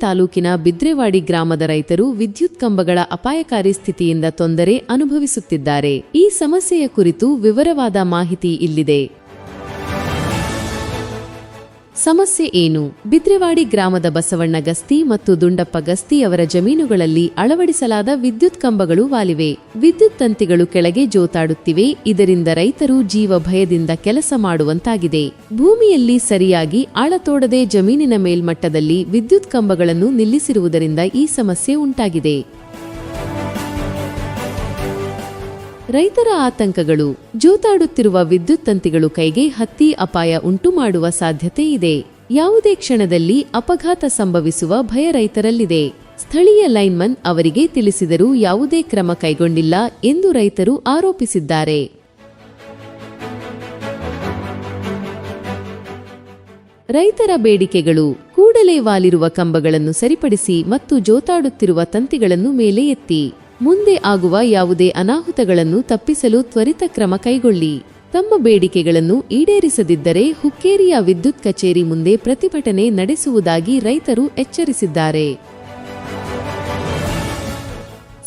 ತಾಲೂಕಿನ ಬಿದ್ರೆವಾಡಿ ಗ್ರಾಮದ ರೈತರು ವಿದ್ಯುತ್ ಕಂಬಗಳ ಅಪಾಯಕಾರಿ ಸ್ಥಿತಿಯಿಂದ ತೊಂದರೆ ಅನುಭವಿಸುತ್ತಿದ್ದಾರೆ. ಈ ಸಮಸ್ಯೆಯ ಕುರಿತು ವಿವರವಾದ ಮಾಹಿತಿ ಇಲ್ಲಿದೆ. ಸಮಸ್ಯೆ ಏನು? ಬಿದ್ರೆವಾಡಿ ಗ್ರಾಮದ ಬಸವಣ್ಣ ಗಸ್ತಿ ಮತ್ತು ದುಂಡಪ್ಪ ಗಸ್ತಿ ಅವರ ಜಮೀನುಗಳಲ್ಲಿ ಅಳವಡಿಸಲಾದ ವಿದ್ಯುತ್ ಕಂಬಗಳು ವಾಲಿವೆ. ವಿದ್ಯುತ್ ತಂತಿಗಳು ಕೆಳಗೆ ಜೋತಾಡುತ್ತಿವೆ. ಇದರಿಂದ ರೈತರು ಜೀವ ಭಯದಿಂದ ಕೆಲಸ ಮಾಡುವಂತಾಗಿದೆ. ಭೂಮಿಯಲ್ಲಿ ಸರಿಯಾಗಿ ಆಳತೋಡದೆ ಜಮೀನಿನ ಮೇಲ್ಮಟ್ಟದಲ್ಲಿ ವಿದ್ಯುತ್ ಕಂಬಗಳನ್ನು ನಿಲ್ಲಿಸಿರುವುದರಿಂದ ಈ ಸಮಸ್ಯೆ ಉಂಟಾಗಿದೆ. ರೈತರ ಆತಂಕಗಳು. ಜೋತಾಡುತ್ತಿರುವ ವಿದ್ಯುತ್ ತಂತಿಗಳು ಕೈಗೆ ಹತ್ತಿ ಅಪಾಯ ಉಂಟು ಮಾಡುವ ಸಾಧ್ಯತೆ ಇದೆ. ಯಾವುದೇ ಕ್ಷಣದಲ್ಲಿ ಅಪಘಾತ ಸಂಭವಿಸುವ ಭಯ ರೈತರಲ್ಲಿದೆ. ಸ್ಥಳೀಯ ಲೈನ್ಮನ್ ಅವರಿಗೆ ತಿಳಿಸಿದರೂ ಯಾವುದೇ ಕ್ರಮ ಕೈಗೊಂಡಿಲ್ಲ ಎಂದು ರೈತರು ಆರೋಪಿಸಿದ್ದಾರೆ. ರೈತರ ಬೇಡಿಕೆಗಳು. ಕೂಡಲೇ ವಾಲಿರುವ ಕಂಬಗಳನ್ನು ಸರಿಪಡಿಸಿ ಮತ್ತು ಜೋತಾಡುತ್ತಿರುವ ತಂತಿಗಳನ್ನು ಮೇಲೆ ಎತ್ತಿ. ಮುಂದೆ ಆಗುವ ಯಾವುದೇ ಅನಾಹುತಗಳನ್ನು ತಪ್ಪಿಸಲು ತ್ವರಿತ ಕ್ರಮ ಕೈಗೊಳ್ಳಿ. ತಮ್ಮ ಬೇಡಿಕೆಗಳನ್ನು ಈಡೇರಿಸದಿದ್ದರೆ ಹುಕ್ಕೇರಿಯ ವಿದ್ಯುತ್ ಕಚೇರಿ ಮುಂದೆ ಪ್ರತಿಭಟನೆ ನಡೆಸುವುದಾಗಿ ರೈತರು ಎಚ್ಚರಿಸಿದ್ದಾರೆ.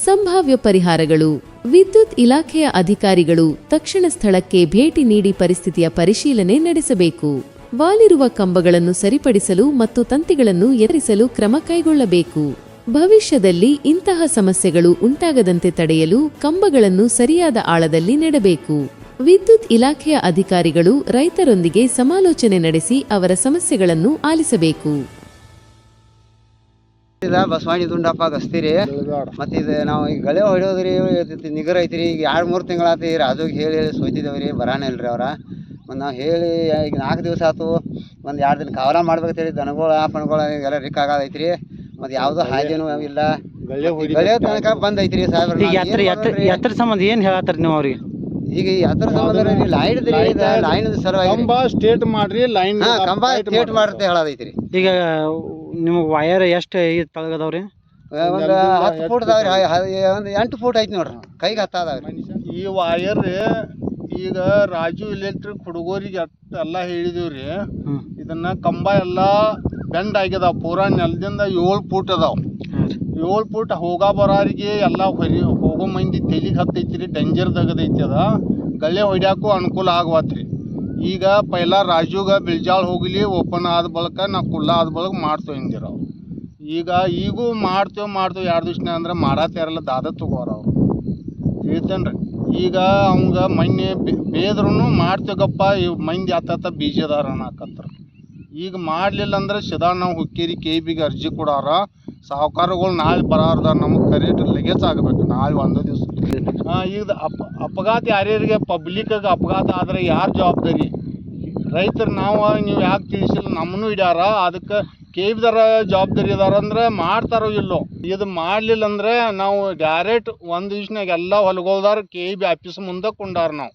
ಸಂಭಾವ್ಯ ಪರಿಹಾರಗಳು. ವಿದ್ಯುತ್ ಇಲಾಖೆಯ ಅಧಿಕಾರಿಗಳು ತಕ್ಷಣ ಸ್ಥಳಕ್ಕೆ ಭೇಟಿ ನೀಡಿ ಪರಿಸ್ಥಿತಿಯ ಪರಿಶೀಲನೆ ನಡೆಸಬೇಕು. ವಾಲಿರುವ ಕಂಬಗಳನ್ನು ಸರಿಪಡಿಸಲು ಮತ್ತು ತಂತಿಗಳನ್ನು ಎದುರಿಸಲು ಕ್ರಮ ಕೈಗೊಳ್ಳಬೇಕು. ಭವಿಷ್ಯದಲ್ಲಿ ಇಂತಹ ಸಮಸ್ಯೆಗಳು ಉಂಟಾಗದಂತೆ ತಡೆಯಲು ಕಂಬಗಳನ್ನು ಸರಿಯಾದ ಆಳದಲ್ಲಿ ನೆಡಬೇಕು. ವಿದ್ಯುತ್ ಇಲಾಖೆಯ ಅಧಿಕಾರಿಗಳು ರೈತರೊಂದಿಗೆ ಸಮಾಲೋಚನೆ ನಡೆಸಿ ಅವರ ಸಮಸ್ಯೆಗಳನ್ನು ಆಲಿಸಬೇಕು. ಬಸವಾಣಿ ದುಂಡಪ್ಪ ಗಸ್ತಿರಿ. ಮತ್ತೆ ಇದು ನಾವು ಈಗ ಗಳೆ ಹೊಡೆಯೋದ್ರಿ ನಿಗರ ನಿಗರ್ ಐತ್ರಿ ಈಗ ಎರಡು ಮೂರು ತಿಂಗಳಾತು ಈ ರಾಜುಗೆ ಹೇಳಿ ಹೇಳಿ ಸೋತಿದ್ದೇವೆ ರೀ ಬರಾನೇ ಇಲ್ರಿ ಅವ್ರ. ಒಂದು ನಾವು ಹೇಳಿ ಈಗ ನಾಲ್ಕು ದಿವಸ ಆತು ಒಂದು ಎರಡು ದಿನ ಕಾವಲ ಮಾಡ್ಬೇಕು ಹೇಳಿ ದನಗಳು ಆಪಣಗಳು ಎಲ್ಲ ರಿಕ್ ಆಗದೈತ್ರಿ. ಮತ್ತು ಯಾವ್ದು ಹಾದಿನೂ ಇಲ್ಲ. ಗಳೆ ತನಕ ಬಂದೈತ್ರಿ ಸಾಹೇಬ್ರ ಈಗ ಎತ್ತರ ಎತ್ತರ ಎತ್ತರ ಸಂಬಂಧ ಏನು ಹೇಳತ್ತಾರ ನೀವು ಅವ್ರಿಗೆ? ಈಗ ಯಾತ್ರ ಸಂಬಂಧ ರೀ ಲೈನ್ ಲೈನ್ ಸಲುವಾಗಿ. ಕಂಬ ಸ್ಟೇಟ್ ಮಾಡ್ರಿ ಲೈನ್ ಹಾ ಕಂಬ ಅಂತ ಮಾಡುತ್ತೆ ಹೇಳದೈತ್ರಿ. ಈಗ ನಿಮಗೆ ವಯರ್ ಎಷ್ಟು ಇದು ತಳಗದವ್ರಿ? ಒಂದು ಹತ್ತು ಫೂಟ್ ಅದಾವ್ರಿ ಒಂದು ಎಂಟು ಫೂಟ್ ಐತಿ ನೋಡ್ರಿ ಕೈಗೆ ಹತ್ತ ಅದಾವ್ರಿ. ಈ ವಯರ್ ಈಗ ರಾಜು ಎಲೆಕ್ಟ್ರಿಕ್ ಹುಡುಗರಿಗೆ ಎಲ್ಲ ಹೇಳಿದೀವ್ರಿ. ಇದನ್ನ ಕಂಬ ಎಲ್ಲ ಬೆಂಡ್ ಆಗ್ಯದಾವ ಪೂರಾ ನೆಲದಿಂದ ಏಳು ಫೂಟ್ ಅದಾವ. ಏಳು ಫೂಟ್ ಹೋಗ ಬರೋರಿಗೆ ಎಲ್ಲ ಹೊರಿ, ಹೋಗೋ ಮಂದಿ ತೆಲಿಗೆ ಹತ್ತೈತಿ ಡೇಂಜರ್ ತೆಗದೈತಿ ಅದ. ಗಳ್ಳೆ ಹೊಡ್ಯಾಕು ಅನುಕೂಲ ಆಗ್ವಾತ್ರಿ. ಈಗ ಪೈಲ ರಾಜುಗ ಬಿಳ್ಜಾಳ ಹೋಗ್ಲಿ, ಓಪನ್ ಆದ ಬಳಿಕ ನಾ ಕುಲ್ಲ ಆದ ಬಳಿಕ ಮಾಡ್ತೇವೆ ಹಿಂದಿರ ಈಗ ಈಗೂ ಮಾಡ್ತೇವೆ ಮಾಡ್ತೇವೆ ಎರಡು ದಿವ್ಸನ ಅಂದ್ರೆ ಮಾಡತ್ತಾರಲ್ಲ ದಾದ ತಗೋರ ಅವ್ರು. ತಿಳಿತೇನ್ರಿ ಈಗ ಅವಂಗ ಮೊನ್ನೆ ಬೇದ್ರೂ ಮಾಡ್ತೇವಪ್ಪ ಈ ಮಂದಿ ಆತ ಬೀಜದಾರ ಅನ್ನಕತ್ರ. ಈಗ ಮಾಡಲಿಲ್ಲ ಅಂದ್ರೆ ಸದಾ ನಾವು ಹುಕ್ಕೇರಿ ಕೆ ಬಿಗೆ ಅರ್ಜಿ ಕೊಡಾರ. ಸಾಹುಕಾರಗಳು ನಾಳೆ ಬರಾರ್ದ ನಮಗೆ ಕರೆಕ್ಟ್ ಲಗೇಜ್ ಆಗಬೇಕು, ನಾಳೆ ಒಂದು ದಿವಸ. ಈಗ ಅಪ್, ಅಪಘಾತ ಯಾರ್ಯಾರಿಗೆ ಪಬ್ಲಿಕ್ಗೆ ಅಪಘಾತ ಆದರೆ ಯಾರು ಜವಾಬ್ದಾರಿ? ರೈತರು ನಾವು ನೀವು ಯಾಕೆ ತಿಳಿಸಿಲ್ಲ ನಮ್ಮನ್ನು ಇಡ್ಯಾರ ಅದಕ್ಕೆ ಕೆ ಬಿದಾರ ಜವಾಬ್ದಾರಿ ಇದಾರ ಅಂದ್ರೆ ಮಾಡ್ತಾರೋ ಇಲ್ಲೋ. ಇದು ಮಾಡಲಿಲ್ಲ ಅಂದ್ರೆ ನಾವು ಡೈರೆಕ್ಟ್ ಒಂದು ದಿವ್ಸನಾಗ ಎಲ್ಲ ಹೊಲಗೋಲ್ದಾರ ಕೆ ಬಿ ಆಫೀಸ್ ಮುಂದೆ ಕೊಂಡಾರ ನಾವು.